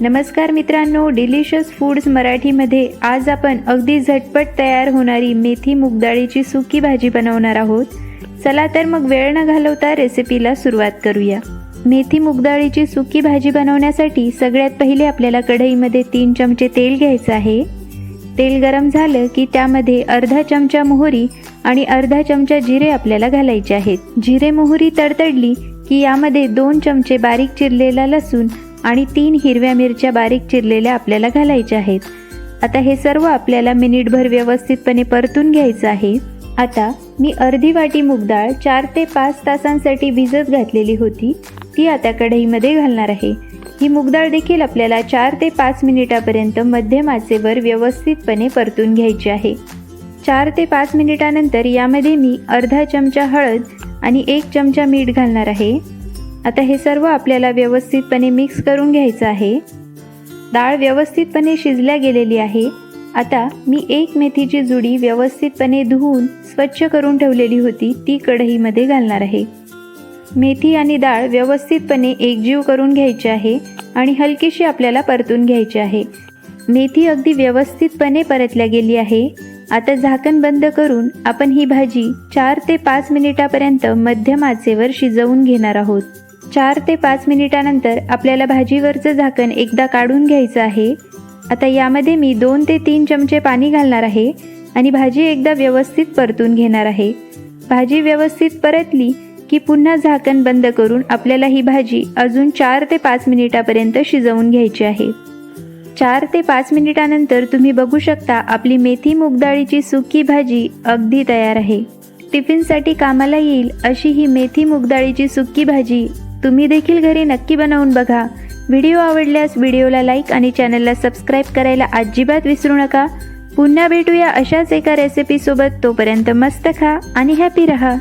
नमस्कार मित्रांनो delicious foods मराठीमध्ये आज आपण अगदी झटपट तयार होणारी मेथी मुगडाळीची सुकी भाजी बनवणार आहोत. चला तर मग वेळ न घालवता रेसिपीला सुरुवात करूया. मेथी मुगडाळीची सुकी भाजी बनवण्यासाठी सगळ्यात पहिले आपल्याला कढईमध्ये तीन चमचे तेल घ्यायचं आहे. तेल गरम झालं की त्यामध्ये अर्धा चमचा मोहरी आणि अर्धा चमचा जिरे आपल्याला घालायचे आहेत. जिरे मोहरी तडतडली की यामध्ये दोन चमचे बारीक चिरलेला लसूण आणि तीन हिरव्या मिरच्या बारीक चिरलेल्या आपल्याला घालायच्या आहेत. आता हे सर्व आपल्याला मिनिटभर व्यवस्थितपणे परतून घ्यायचं आहे. आता मी अर्धी वाटी मूगडाळ चार ते पाच तासांसाठी भिजत घातलेली होती. ती आता कढईमध्ये घालणार आहे. ही मुगडाळ देखील आपल्याला चार ते पाच मिनिटापर्यंत मध्यम आचेवर व्यवस्थितपणे परतून घ्यायची आहे. चार ते पाच मिनिटानंतर यामध्ये मी अर्धा चमचा हळद आणि एक चमचा मीठ घालणार आहे. आता हे सर्व आपल्याला व्यवस्थितपणे मिक्स करून घ्यायचं आहे. डाळ व्यवस्थितपणे शिजल्या गेलेली आहे. आता मी एक मेथीची जुडी व्यवस्थितपणे धुवून स्वच्छ करून ठेवलेली होती ती कढईमध्ये घालणार आहे. मेथी आणि डाळ व्यवस्थितपणे एकजीव करून घ्यायची आहे आणि हलकीशी आपल्याला परतून घ्यायची आहे. मेथी अगदी व्यवस्थितपणे परतल्या गेली आहे. आता झाकण बंद करून आपण ही भाजी चार ते पाच मिनिटापर्यंत मध्यम आचेवर शिजवून घेणार आहोत. चार ते पाच मिनिटानंतर आपल्याला भाजीवरचं झाकण एकदा काढून घ्यायचं आहे. आता यामध्ये मी दोन ते तीन चमचे पाणी घालणार आहे आणि भाजी एकदा व्यवस्थित परतून घेणार आहे. भाजी व्यवस्थित परतली की पुन्हा झाकण बंद करून आपल्याला ही भाजी अजून चार ते पाच मिनिटापर्यंत शिजवून घ्यायची आहे. चार ते पाच मिनिटानंतर तुम्ही बघू शकता आपली मेथी मुगडाळीची सुकी भाजी अगदी तयार आहे. टिफिनसाठी कामाला येईल अशी ही मेथी मुगडाळीची सुकी भाजी तुम्ही देखील घरी नक्की बनवून बघा. व्हिडिओ आवडल्यास व्हिडिओला लाईक आणि चॅनलला सबस्क्राईब करायला अजिबात विसरू नका. पुन्हा भेटूया अशाच एका रेसिपीसोबत तोपर्यंत मस्त खा आणि हॅपी रहा.